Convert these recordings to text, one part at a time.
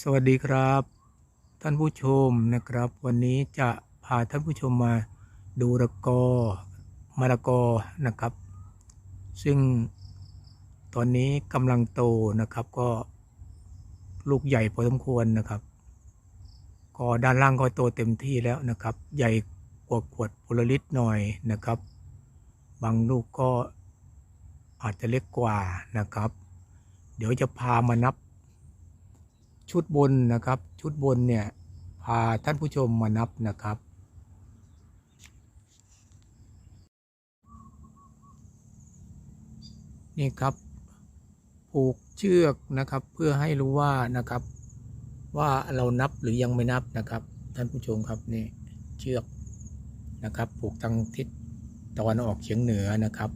สวัสดีครับ ท่านผู้ชมนะครับ วันนี้จะพาท่านผู้ชมมาดูระกอมะละกอนะครับ ซึ่งตอนนี้กำลังโตนะครับก็ลูกใหญ่พอสมควรนะครับก็ด้านล่างก็โตเต็มที่แล้วนะครับ ใหญ่กว่าขวดโพลาริสหน่อยนะครับ บางลูกก็อาจจะเล็กกว่านะครับ เดี๋ยวจะพามานับ ชุดบนนะครับ ชุดบนเนี่ยพาท่านผู้ชมมานับนะครับ นี่ครับผูกเชือกนะครับ เพื่อให้รู้ว่านะครับ ว่าเรานับหรือยังไม่นับนะครับ ท่านผู้ชมครับนี่เชือกนะครับ ผูกทางทิศตะวันออกเฉียงเหนือนะครับ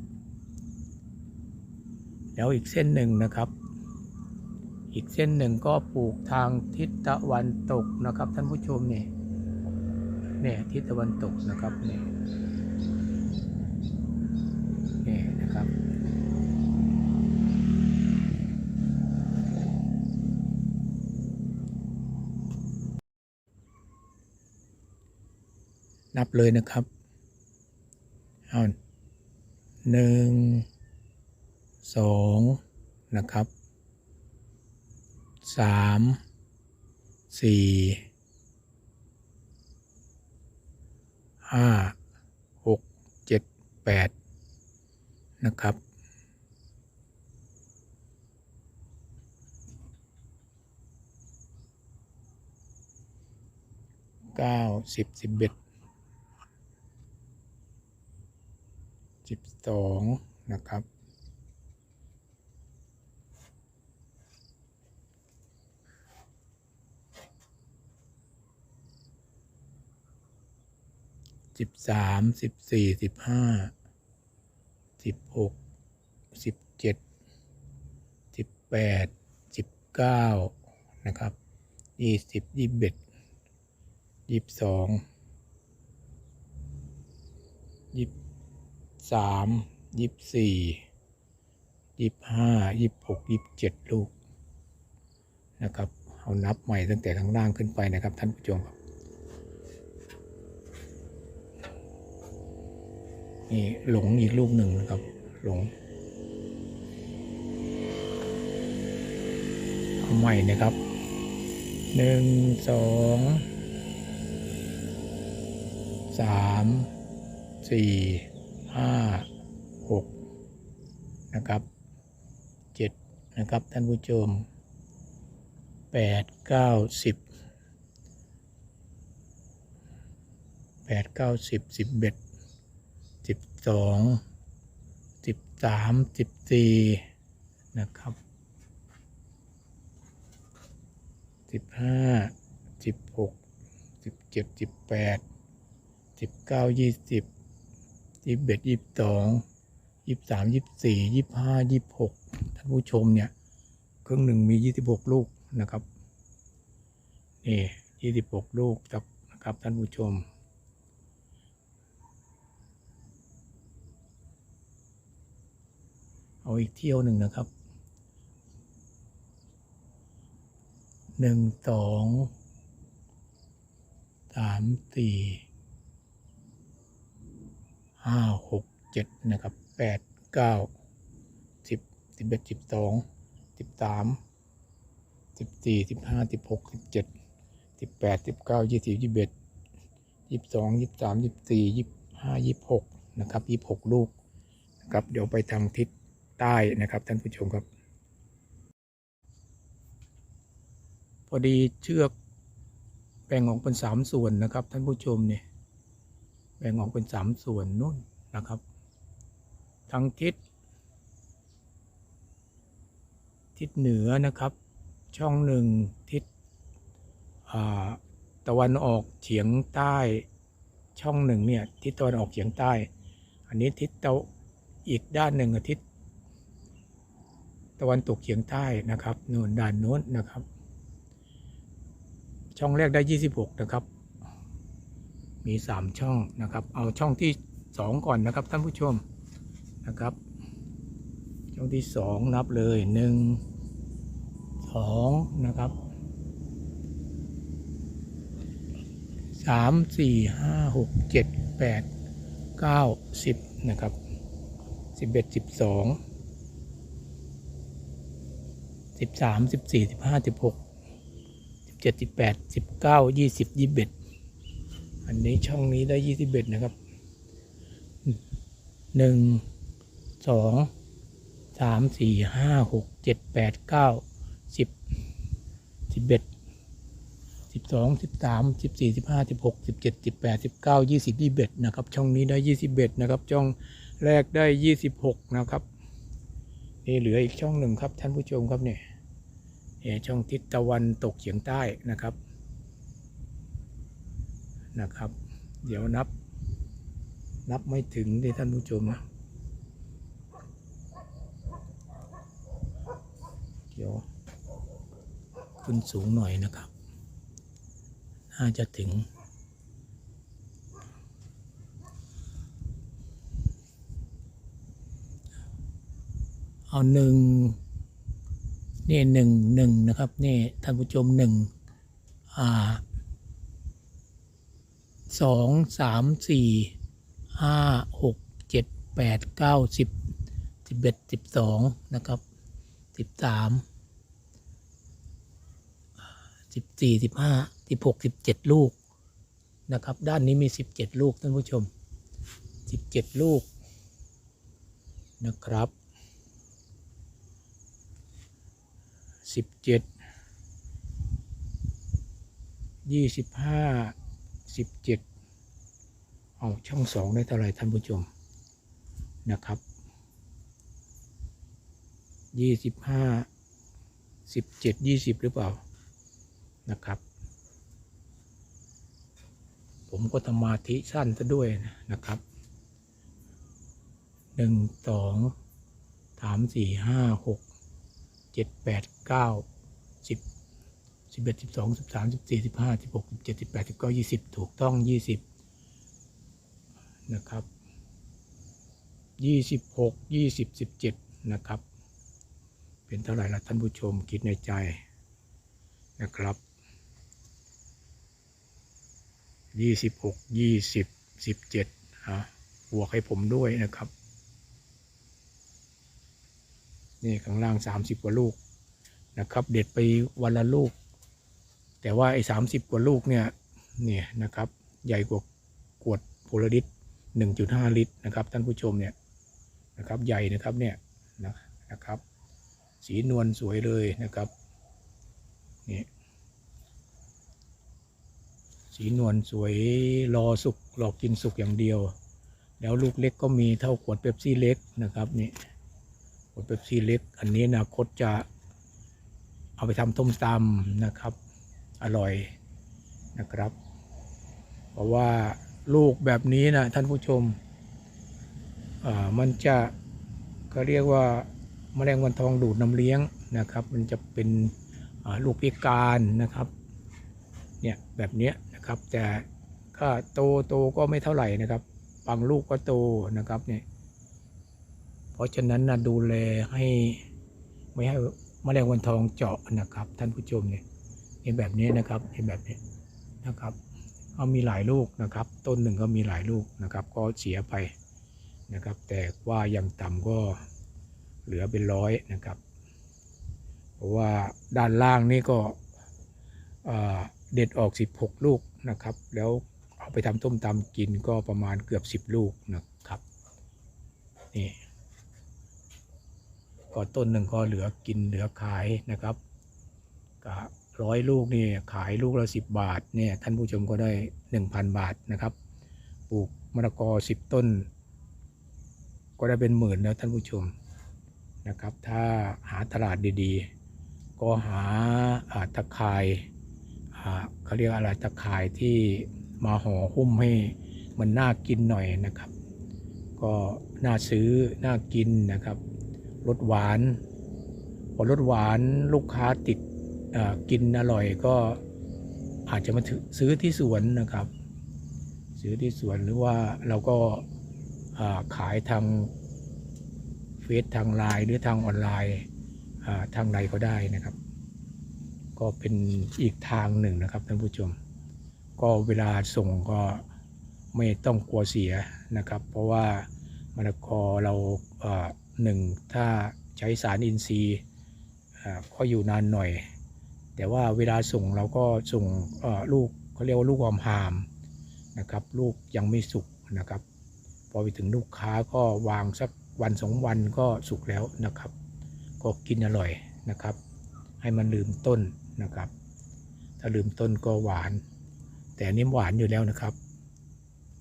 แล้วอีกเส้นหนึ่งนะครับ อีกเส้นหนึ่งก็ปลูกทางทิศตะวันตกนะครับท่านผู้ชมนี่เนี่ยทิศตะวันตกนะครับนี่นี่นะครับ นับเลยนะครับเอาหนึ่งสองนะครับ สามสี่ห้าหกเจ็ดแปดนะครับ เก้าสิบสิบเอ็ดสิบสองนะครับ สิบสามสิบสี่สิบห้าสิบหกสิบเจ็ดสิบแปดสิบเก้านะครับยี่สิบยี่สิบเอ็ดยี่สิบสองยี่สิบสามยี่สิบสี่ยี่สิบห้ายี่สิบหกยี่สิบเจ็ดลูกนะครับ เอานับใหม่ตั้งแต่ข้างล่างขึ้นไปนะครับท่านผู้ชมครับ นี่หลงอีกลูกหนึ่งนะครับ หลงใหม่นะครับหนึ่งสองสามสี่ห้าหกนะครับเจ็ดนะครับ ท่านผู้ชมแปดเก้าสิบแปดเก้าสิบสิบเอ็ด สองสิบสามสิบสี่นะครับสิบห้าสิบหกสิบเจ็ดสิบแปดสิบเก้ายี่สิบยี่สิบเอ็ดยี่สิบสองยี่สิบสามยี่สิบสี่ยี่สิบห้ายี่สิบหกท่านผู้ชมเนี่ยครื่งหนึ่งมียี่สิบหกลูกนะครับนี่ยี่สิบหกลูกครับนะครับท่านผู้ชม เอาอีกเที่ยวหนึ่งนะครับหนึ่งสองสามสี่ห้าหกเจ็ดนะครับแปดเก้าสิบสิบเอ็ดสิบสองสิบสามสิบสี่สิบห้าสิบหกสิบเจ็ดสิบแปดสิบเก้ายี่สิบยี่สิบเอ็ดยี่สิบสองยี่สิบสามยี่สิบสี่ยี่สิบห้ายี่สิบหกนะครับยี่สิบหกลูกนะครับ เดี๋ยวไปทางทิศ ใต้นะครับท่านผู้ชมครับ พอดีเชือกแบ่งออกเป็นสามส่วนนะครับ ท่านผู้ชมเนี่ยแบ่งออกเป็นสามส่วนนู่นนะครับทางทิศทิศเหนือนะครับ ช่องหนึ่งทิศตะวันออกเฉียงใต้ช่องหนึ่งเนี่ยทิศตะวันออกเฉียงใต้ อันนี้ทิศตะอีกด้านหนึ่งทิตย์ ตะวันตกเฉียงใต้นะครับนู่นด้านโน้นนะครับ ช่องแรกได้ 26 นะครับ มี 3 ช่องนะครับ เอาช่องที่ 2 ก่อนนะครับท่านผู้ชมนะครับ ช่องที่ 2 นับเลย 1 2 นะครับสามสี่ห้าหกเจ็ดแปดเก้าสิบนะครับสิบเอ็ดสิบสอง สิบสามสิบสี่สิบห้าสิบหกสิบเจ็ดสิบแปดสิบเก้ายี่สิบยี่สิบเอ็ดอันนี้ช่องนี้ได้ยี่สิบเอ็ดนะครับหนึ่งสองสามสี่ห้าหกเจ็ดแปดเก้าสิบสิบเอ็ดสิบสองสิบสามสิบสี่สิบห้าสิบหกสิบเจ็ดสิบแปดสิบเก้ายี่สิบยี่สิบเอ็ดนะครับ ช่องนี้ได้ยี่สิบเอ็ดนะครับ ช่องแรกได้ยี่สิบหกนะครับ นี่เหลืออีกช่องหนึ่งครับท่านผู้ชมครับเนี่ยเนี่ยช่องทิศตะวันตกเฉียงใต้นะครับนะครับ เดี๋ยวนับ นับไม่ถึงที่ท่านผู้ชมนะเดี๋ยวขึ้นสูงหน่อยนะครับ น่าจะถึง เอาหนึ่งนี่หนึ่งหนึ่งนะครับนี่ท่านผู้ชมหนึ่งอ่าสองสามสี่ห้าหกเจ็ดแปดเก้าสิบสิบเอ็ดสิบสองนะครับสิบสามสิบสี่สิบห้าสิบหกสิบเจ็ดลูกนะครับ ด้านนี้มีสิบเจ็ดลูกท่านผู้ชมสิบเจ็ดลูกนะครับ สิบเจ็ดยี่สิบห้าสิบเจ็ดเอาช่องสองได้เท่าไรท่านผู้ชมนะครับยี่สิบห้าสิบเจ็ดยี่สิบหรือเปล่านะครับ ผมก็สมาธิสั้นซะด้วยนะครับหนึ่งสองสามสี่ห้าหก จ็ดแปดเก้าสิบสิบเอ็ดสิบสองสิบสามสิบสี่สิบห้าสิบหกสิบเจ็ดสิบแปดสิบเก้ายี่สิบถูกต้องยี่สิบนะครับยี่สิบหกยี่สิบสิบเจ็ดนะครับ เป็นเท่าไหร่ละท่านผู้ชมคิดในใจนะครับยี่สิบหกยี่สิบสิบเจ็ดฮะบวกให้ผมด้วยนะครับ นี่ข้างล่างสามสิบกว่าลูกนะครับ เด็ดไปวันละลูก แต่ว่าไอ้สามสิบกว่าลูกเนี่ยเนี่ยนะครับ ใหญ่กว่าขวดโพลาริสหนึ่งจุดห้าลิตรนะครับท่านผู้ชมเนี่ยนะครับใหญ่นะครับเนี่ยนะนะครับ สีนวลสวยเลยนะครับนี่สีนวลสวยรอสุกรอกินสุกอย่างเดียว แล้วลูกเล็กก็มีเท่าขวดเป๊ปซี่เล็กนะครับนี่ ดเป๊ปซี่เล็ก อันนี้อนาคตจะเอาไปทำต้มตำนะครับ อร่อยนะครับ เพราะว่าลูกแบบนี้นะท่านผู้ชมอ่ามันจะก็เรียกว่าแมลงวันทองดูดน้ำเลี้ยงนะครับ มันจะเป็นลูกพิการนะครับเนี่ยแบบเนี้ยนะครับแต่ก็โตโตก็ไม่เท่าไหร่นะครับบางลูกก็โตนะครับเนี่ย เพราะฉะนั้นนะดูแลให้ไม่ให้แมลงวันทองเจาะนะครับ ท่านผู้ชมเนี่ยเนี่ยแบบนี้นะครับเนี่ยแบบนี้นะครับเอามีหลายลูกนะครับ ต้นหนึ่งก็มีหลายลูกนะครับ ก็เสียไปนะครับ แต่ว่ายังต่ำก็เหลือเป็นร้อยนะครับ เพราะว่าด้านล่างนี่ก็เอ่อเด็ดออก 16 ลูกนะครับ แล้วเอาไปทำต้มตำกินก็ประมาณเกือบ 10 ลูกนะครับนี่ ก็ต้นหนึ่งก็เหลือกินเหลือขายนะครับก็ร้อยลูกนี่ขายลูกละสิบบาทเนี่ยท่านผู้ชมก็ได้หนึ่งพันบาทนะครับ ปลูกมะละกอสิบต้น ก็ได้เป็นหมื่นแล้วท่านผู้ชมนะครับ ถ้าหาตลาดดีๆ ก็หาอาตะข่ายอ่าเขาเรียกอะไรตะข่ายที่มาห่อหุ้มให้มันน่ากินหน่อยนะครับ ก็น่าซื้อน่ากินนะครับ รสหวานพอรสหวานลูกค้าติดกินอร่อยก็อาจจะมาถือซื้อที่สวนนะครับ ซื้อที่สวนหรือว่าเราก็ขายทางเฟซทางไลน์หรือทางออนไลน์อ่าทางใดก็ได้นะครับ ก็เป็นอีกทางหนึ่งนะครับท่านผู้ชม ก็เวลาส่งก็ไม่ต้องกลัวเสียนะครับ เพราะว่ามะละกอเรา หนึ่งถ้าใช้สารอินทรีย์อ่าก็อยู่นานหน่อย แต่ว่าเวลาส่งเราก็ส่งลูกเขาเรียกว่าลูกความหามนะครับ ลูกยังไม่สุกนะครับ พอไปถึงลูกค้าก็วางสักวันสองวันก็สุกแล้วนะครับ ก็กินอร่อยนะครับ ให้มันลืมต้นนะครับ ถ้าลืมต้นก็หวาน แต่อันนี้หวานอยู่แล้วนะครับ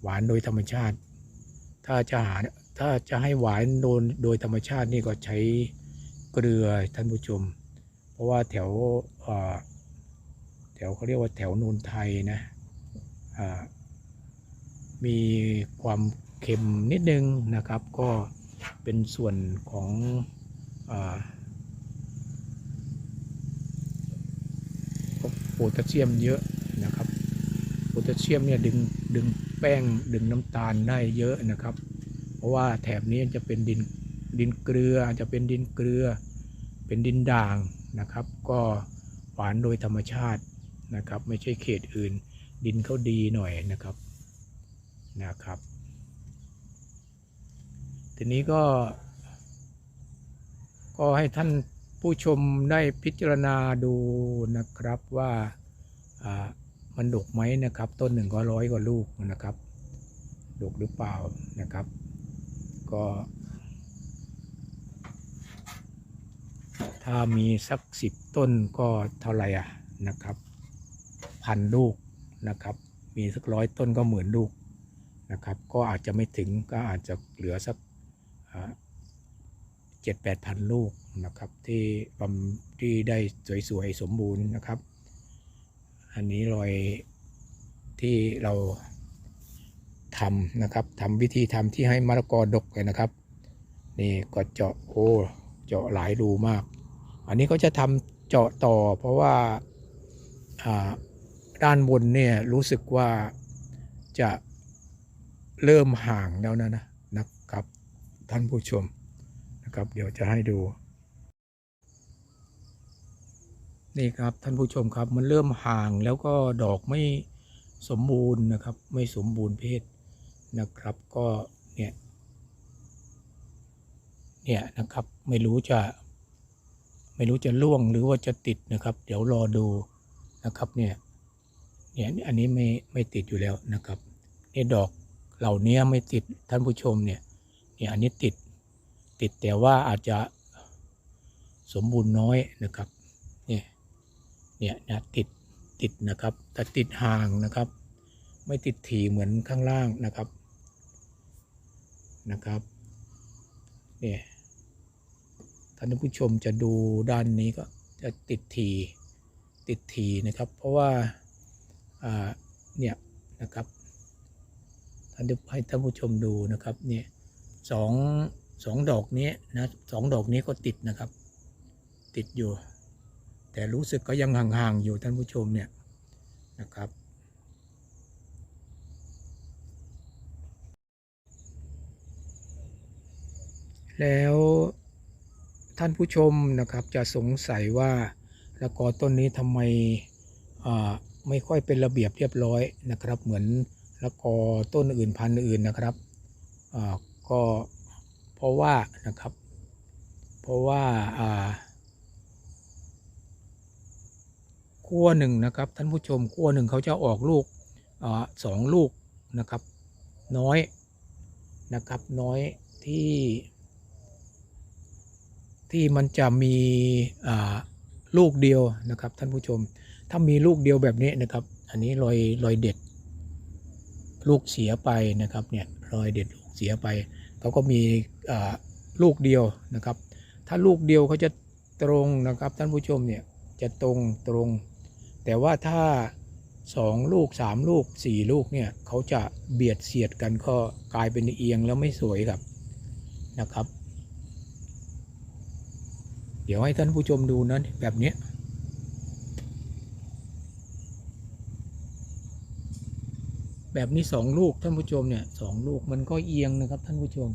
หวานโดยธรรมชาติ ถ้าจะหา ถ้าจะให้หวานโดยโดยธรรมชาตินี่ก็ใช้เกลือท่านผู้ชม เพราะว่าแถวแถวเขาเรียกว่าแถวนนไทยนะมีความเค็มนิดนึงนะครับ ก็เป็นส่วนของอโพแทสเซียมเยอะนะครับโพแทสเซียมเนี่ยดึงดึงแป้งดึงน้ำตาลได้เยอะนะครับ เพราะว่าแถบนี้จะเป็นดินดินเกลืออาจจะเป็นดินเกลือ เป็นดินด่างนะครับ ก็หวานโดยธรรมชาตินะครับ ไม่ใช่เขตอื่น ดินเขาดีหน่อยนะครับนะครับ ทีนี้ก็ ก็ให้ท่านผู้ชมได้พิจารณาดูนะครับว่าอ่ามันดกไหมนะครับ ต้นหนึ่งก็ร้อยกว่าลูกนะครับดกหรือเปล่านะครับ ก็ถ้ามีสักสิบต้นก็เท่าไหร่อะนะครับ พันลูกนะครับ มีสักร้อยต้นก็หมื่นลูกนะครับ ก็อาจจะไม่ถึงก็อาจจะเหลือสักเจ็ดแปดพันลูกนะครับ ที่บำที่ได้สวยๆสมบูรณ์นะครับ อันนี้รอยที่เรา ทำนะครับทำวิธีทำที่ให้มะละกอดกเลยนะครับ นี่ก็เจาะโอ้เจาะหลายรูมาก อันนี้ก็จะทำเจาะต่อ เพราะว่าอ่าด้านบนเนี่ยรู้สึกว่าจะเริ่มห่างแล้วนะนะนะครับ ท่านผู้ชมนะครับ เดี๋ยวจะให้ดู นี่ครับท่านผู้ชมครับมันเริ่มห่างแล้วก็ดอกไม่สมบูรณ์นะครับ ไม่สมบูรณ์เพศ นะครับก็เนี่ยเนี่ยนะครับไม่รู้จะ ไม่รู้จะล่วงหรือว่าจะติดนะครับ เดี๋ยวรอดูนะครับเนี่ยเนี่ยอันนี้ไม่ไม่ติดอยู่แล้วนะครับนี่ดอกเหล่านี้ไม่ติดท่านผู้ชมเนี่ยเนี่ยอันนี้ติดติดแต่ว่าอาจจะสมบูรณ์น้อยนะครับเนี่ยเนี่ยนะติดติดนะครับ แต่ติดห่างนะครับ ไม่ติดถี่เหมือนข้างล่างนะครับ นะครับเนี่ยท่านผู้ชมจะดูด้านนี้ก็จะติดทีติดทีนะครับ เพราะว่าอ่าเนี่ยนะครับท่านให้ท่านผู้ชมดูนะครับเนี่ยสองสองดอกนี้นะสองดอกนี้ก็ติดนะครับ ติดอยู่ แต่รู้สึกก็ยังห่างๆอยู่ท่านผู้ชมเนี่ยนะครับ แล้วท่านผู้ชมนะครับจะสงสัยว่าละกอต้นนี้ทำไมไม่ค่อยเป็นระเบียบเรียบร้อยนะครับ เหมือนละกอต้นอื่นพันธุ์อื่นนะครับก็เพราะว่านะครับ เพราะว่าขั้วหนึ่งนะครับท่านผู้ชมขั้วหนึ่งเขาจะออกลูกอสองลูกนะครับ น้อยนะครับน้อยที่ ที่มันจะมีลูกเดียวนะครับ ท่านผู้ชม ถ้ามีลูกเดียวแบบนี้นะครับ อันนี้รอยรอยเด็ด ลูกเสียไปนะครับเนี่ยรอยเด็ดลูกเสียไปเขาก็มีลูกเดียวนะครับ ถ้าลูกเดียวเขาจะตรงนะครับ ท่านผู้ชมเนี่ยจะตรงตรง แต่ว่าถ้าสองลูกสามลูกสี่ลูกเนี่ยเขาจะเบียดเสียดกันก็กลายเป็นเอียงแล้วไม่สวยครับนะครับ เดี๋ยวให้ท่านผู้ชมดูนะแบบเนี้ยแบบนี้สองลูกท่านผู้ชมเนี่ยสองลูกมันก็เอียงนะครับท่านผู้ชม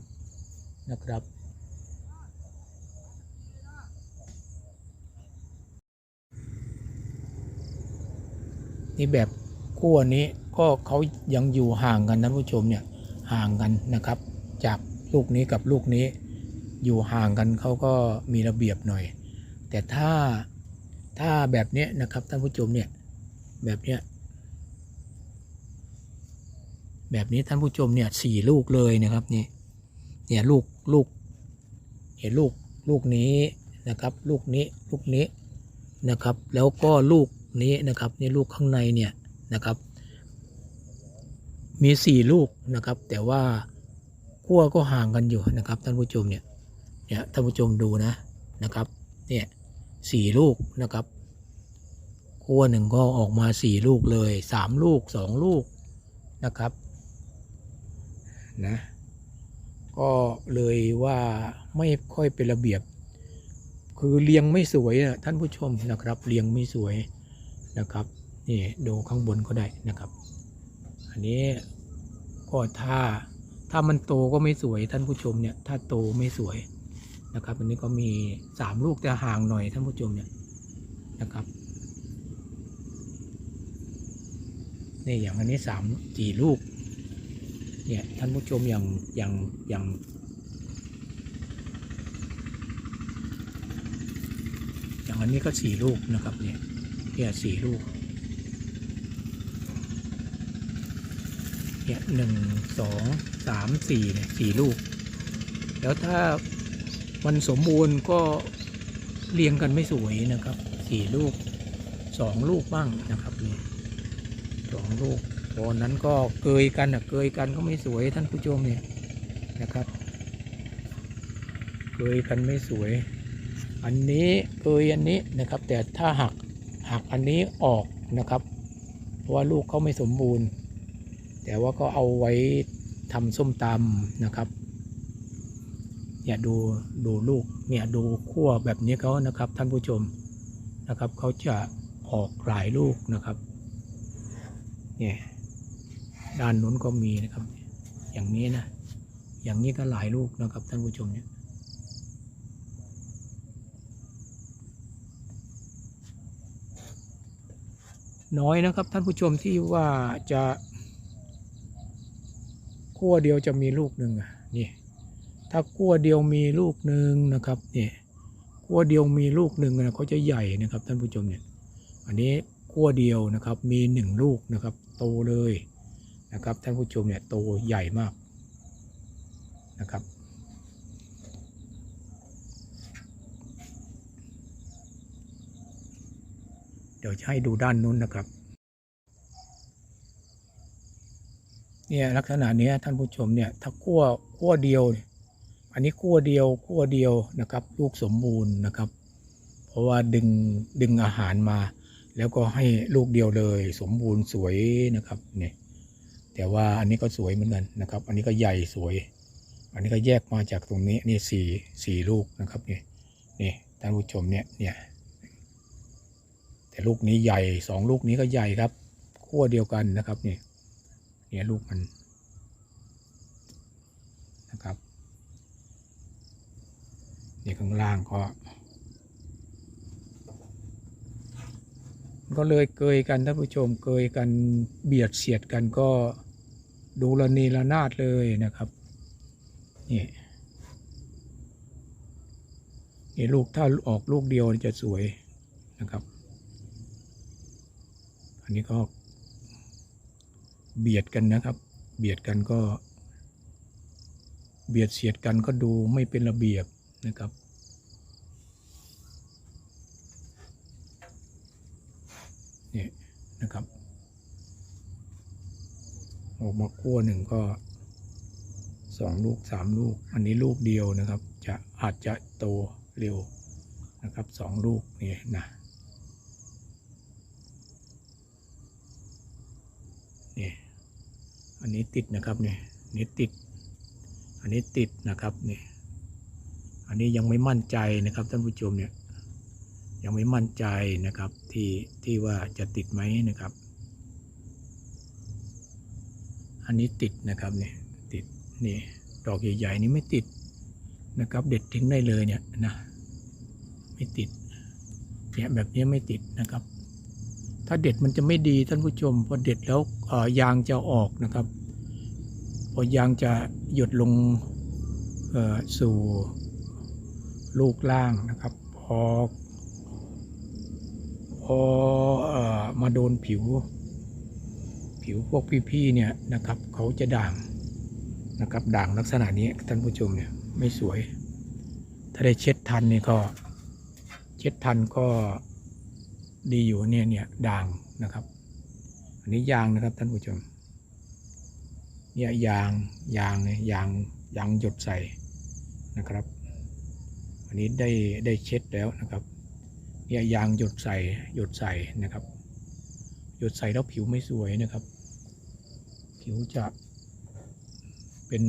นะครับนี่แบบขั้วนี้ก็เขายังอยู่ห่างกันท่านผู้ชมเนี่ยห่างกันนะครับ จากลูกนี้กับลูกนี้ อยู่ห่างกันเขาก็มีระเบียบหน่อย แต่ถ้าถ้าแบบเนี้ยนะครับท่านผู้ชมเนี่ยแบบเนี้ยแบบนี้ท่านผู้ชมเนี่ยสี่ลูกเลยนะครับนี่เนี่ยลูกลูกเห็นลูกลูกนี้นะครับ ลูกนี้ลูกนี้นะครับ แล้วก็ลูกนี้นะครับนี่ลูกข้างในเนี่ยนะครับ มีสี่ลูกนะครับ แต่ว่าขั้วก็ห่างกันอยู่นะครับท่านผู้ชมเนี่ย เนี่ยท่านผู้ชมดูนะนะครับเนี่ยสี่ลูกนะครับขั้วหนึ่งก็ออกมาสี่ลูกเลยสามลูกสองลูกนะครับนะก็เลยว่าไม่ค่อยเป็นระเบียบ คือเรียงไม่สวยนะท่านผู้ชมนะครับ เรียงไม่สวยนะครับนี่ดูข้างบนก็ได้นะครับ อันนี้ก็ถ้าถ้ามันโตก็ไม่สวยท่านผู้ชมเนี่ยถ้าโตไม่สวย นะครับอันนี้ก็มีสามลูกแต่ห่างหน่อยท่านผู้ชมเนี่ยนะครับนี่อย่างอันนี้สามสี่ลูกเนี่ยท่านผู้ชมอย่างอย่างอย่างอย่างอันนี้ก็สี่ลูกนะครับเนี่ยเนี่ยสี่ลูกเนี่ยหนึ่งสองสามสี่เนี่ยสี่ลูก แล้วถ้า มันสมบูรณ์ก็เรียงกันไม่สวยนะครับสี่ลูกสองลูกบ้างนะครับนี่สองลูกตอนนั้นก็เกยกันอะเกยกันก็ไม่สวยท่านผู้ชมเนี่ยนะครับ เกยกันไม่สวย อันนี้เกยอันนี้นะครับ แต่ถ้าหักหักอันนี้ออกนะครับ เพราะว่าลูกเขาไม่สมบูรณ์ แต่ว่าก็เอาไว้ทำส้มตำนะครับ เนี่ยดูดูลูกเนี่ยดูขั้วแบบนี้เขานะครับ ท่านผู้ชมนะครับเขาจะออกหลายลูกนะครับเนี่ยด้านนู้นก็มีนะครับ อย่างนี้นะ อย่างนี้ก็หลายลูกนะครับท่านผู้ชมเนี่ยน้อยนะครับท่านผู้ชมที่ว่าจะขั้วเดียวจะมีลูกหนึ่งอะนี่ ถ้าขั้วเดียวมีลูกหนึ่งนะครับเนี่ขั้วเดียวมีลูกหนึ่งนะเขาจะใหญ่นะครับท่านผู้ชมเนี่ยอันนี้ขั้วเดียวนะครับมีหนึ่งลูกนะครับโตเลยนะครับท่านผู้ชมเนี่ยโตใหญ่มากนะครับเดี๋ยวจะให้ดูด้านนู้นนะครับเนี่ยลักษณะเนี้ยท่านผู้ชมเนี่ยถ้าขั้วขั้วเดียวเนี่ย อันนี้ขั้วเดียวขั้วเดียวนะครับ ลูกสมบูรณ์นะครับ เพราะว่าดึงดึงอาหารมา แล้วก็ให้ลูกเดียวเลย สมบูรณ์สวยนะครับเนี่ยแต่ว่าอันนี้ก็สวยเหมือนกันนะครับ อันนี้ก็ใหญ่สวย อันนี้ก็แยกมาจากตรงนี้นี่สี่สี่ลูกนะครับนี่นี่ท่านผู้ชมเนี่ยเนี่ยแต่ลูกนี้ใหญ่สองลูกนี้ก็ใหญ่ครับขั้วเดียวกันนะครับนี่เนี่ยลูกมันนะครับ นี่ข้างล่างก็ก็เลยเกยกันท่านผู้ชมเกยกันเบียดเสียดกันก็ดูระนีระนาดเลยนะครับนี่นี่ลูกถ้าออกลูกเดียวจะสวยนะครับ อันนี้ก็เบียดกันนะครับ เบียดกันก็ เบียดเสียดกันก็ดูไม่เป็นระเบียบ นะครับ นี่นะครับออกมาขั้วหนึ่งก็สองลูกสามลูก อันนี้ลูกเดียวนะครับ จะอาจจะโตเร็วนะครับสองลูกนี่นะนี่อันนี้ติดนะครับนี่นี่ติด อันนี้ติดนะครับนี่ อันนี้ยังไม่มั่นใจนะครับท่านผู้ชมเนี่ยยังไม่มั่นใจนะครับที่ที่ว่าจะติดไหมนะครับ อันนี้ติดนะครับเนี่ยติดนี่ดอกใหญ่ๆนี้ไม่ติดนะครับ เด็ดทิ้งได้เลยเนี่ยนะไม่ติดเนี่ยแบบนี้ไม่ติดนะครับ ถ้าเด็ดมันจะไม่ดีท่านผู้ชมพอเด็ดแล้วยางจะออกนะครับ พอยางจะหยดลงสู่ ลูกล่างนะครับ พอ พอเอ่อมาโดนผิว ผิวพวกพี่ๆเนี่ยนะครับ เขาจะด่างนะครับ ด่างลักษณะนี้ท่านผู้ชมเนี่ยไม่สวย ถ้าได้เช็ดทันนี่ก็ เช็ดทันก็ดีอยู่เนี่ยเนี่ยด่างนะครับอันนี้ยางนะครับท่านผู้ชมเนี่ยยางยางเนี่ยยางยางหยดใส่นะครับ อันนี้ได้ได้เช็ดแล้วนะครับเนี่ยยางหยดใส่หยดใส่นะครับ หยดใส่แล้วผิวไม่สวยนะครับ ผิวจะเป็น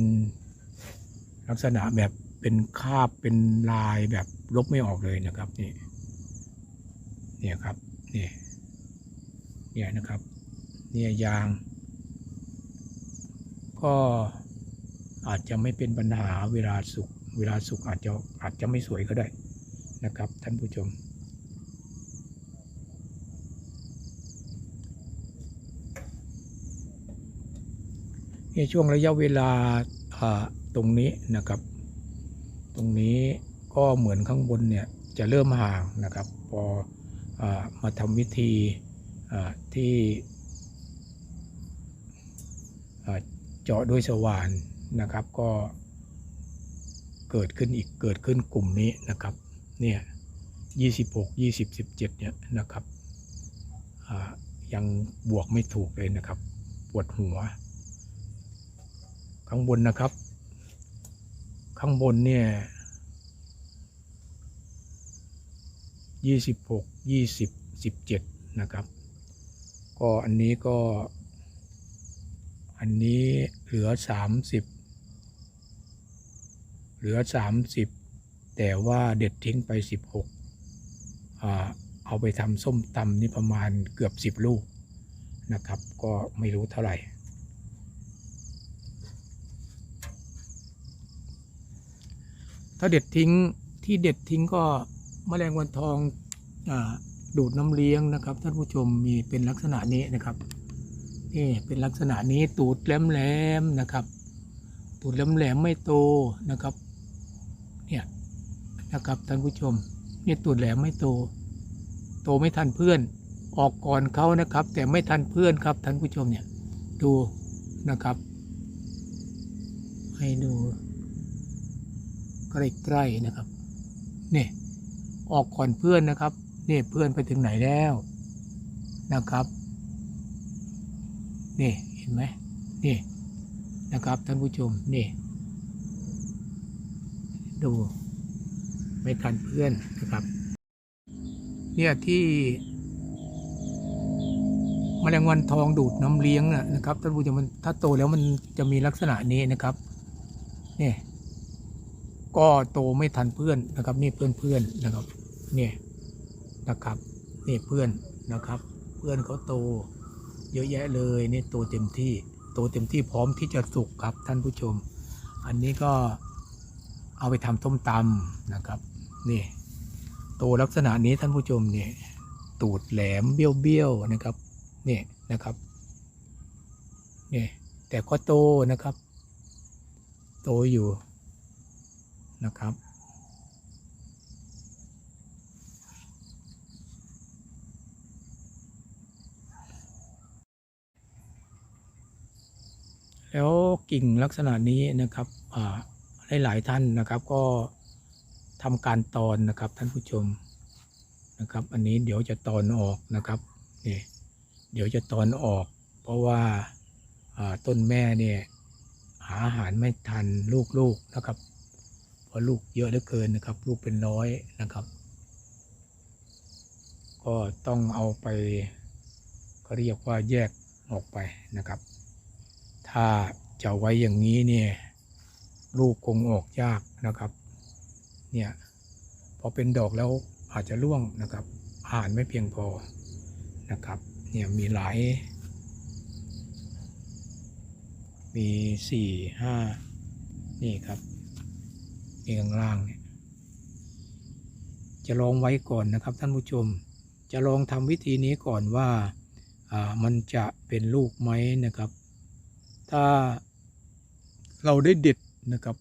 ลักษณะแบบเป็นคาบเป็นลายแบบลบไม่ออกเลยนะครับนี่เนี่ยครับนี่เนี่ยนะครับเนี่ยยาง ก็อาจจะไม่เป็นปัญหาเวลาสุก เวลาสุกอาจจะอาจจะไม่สวยก็ได้นะครับ ท่านผู้ชม ในช่วงระยะเวลาตรงนี้นะครับ ตรงนี้ก็เหมือนข้างบนเนี่ยจะเริ่มห่างนะครับ พออมาทำวิธีที่เจาะด้วยสว่านนะครับก็ เกิดขึ้นอีกเกิดขึ้นกลุ่มนี้นะครับเนี่ย26 20 17เจ็ดเนี่ยนะครับยังบวกไม่ถูกเลยนะครับ ปวดหัว ข้างบนนะครับ ข้างบนเนี่ยยี่สิบหกยี่สิบสิบเจ็ดนะครับ ก็อันนี้ก็ อันนี้เหลือสามสิบ เหลือสามสิบแต่ว่าเด็ดทิ้งไปสิบหกเอาไปทำส้มตำนี่ประมาณเกือบสิบลูกนะครับ ก็ไม่รู้เท่าไหร่ถ้าเด็ดทิ้งที่เด็ดทิ้งก็แมลงวันทองอดูดน้ำเลี้ยงนะครับท่านผู้ชมมีเป็นลักษณะนี้นะครับนี่เป็นลักษณะนี้ตูดแหลมๆนะครับ ตูดแหลมๆไม่โตนะครับ นะครับท่านผู้ชมเนี่ยตูดแหลมไม่โต โตไม่ทันเพื่อน ออกก่อนเขานะครับ แต่ไม่ทันเพื่อนครับท่านผู้ชมเนี่ยดูนะครับ ให้ดูใกล้ๆนะครับนี่ออกก่อนเพื่อนนะครับนี่เพื่อนไปถึงไหนแล้วนะครับนี่เห็นไหมนี่นะครับท่านผู้ชมนี่ดู ไม่ทันเพื่อนนะครับ เนี่ยที่แมลงวันทองดูดน้ำเลี้ยงน่ะนะครับท่านผู้ชมมันถ้าโตแล้วมันจะมีลักษณะนี้นะครับเนี่ยก็โตไม่ทันเพื่อนนะครับ นี่เพื่อนเพื่อนนะครับเนี่ยนะครับนี่เพื่อนนะครับ เพื่อนเขาโต เยอะแยะเลยนี่โตเต็มที่ โตเต็มที่พร้อมที่จะสุกครับท่านผู้ชม อันนี้ก็เอาไปทำต้มตำนะครับ นี่โตลักษณะนี้ท่านผู้ชมเนี่ยตูดแหลมเบี้ยวๆนะครับนี่นะครับนี่แต่ก็โตนะครับ โตอยู่นะครับแล้วกิ่งลักษณะนี้นะครับหลายๆท่านนะครับ ก็ ทำการตอนนะครับท่านผู้ชมนะครับ อันนี้เดี๋ยวจะตอนออกนะครับนี่เดี๋ยวจะตอนออก เพราะว่าอ่าต้นแม่เนี่ยหาอาหารไม่ทันลูกๆนะครับ เพราะลูกเยอะเหลือเกินนะครับ ลูกเป็นร้อยนะครับ ก็ต้องเอาไปก็เรียกว่าแยกออกไปนะครับ ถ้าจะไว้อย่างนี้เนี่ยลูกคงออกยากนะครับ เนี่ยพอเป็นดอกแล้วอาจจะร่วงนะครับอาหารไม่เพียงพอนะครับเนี่ยมีหลายมีสี่ห้านี่ครับนี่ข้างล่างเนี่ยจะลองไว้ก่อนนะครับท่านผู้ชม จะลองทำวิธีนี้ก่อนว่าอ่ามันจะเป็นลูกไหมนะครับ ถ้าเราได้เด็ดนะครับ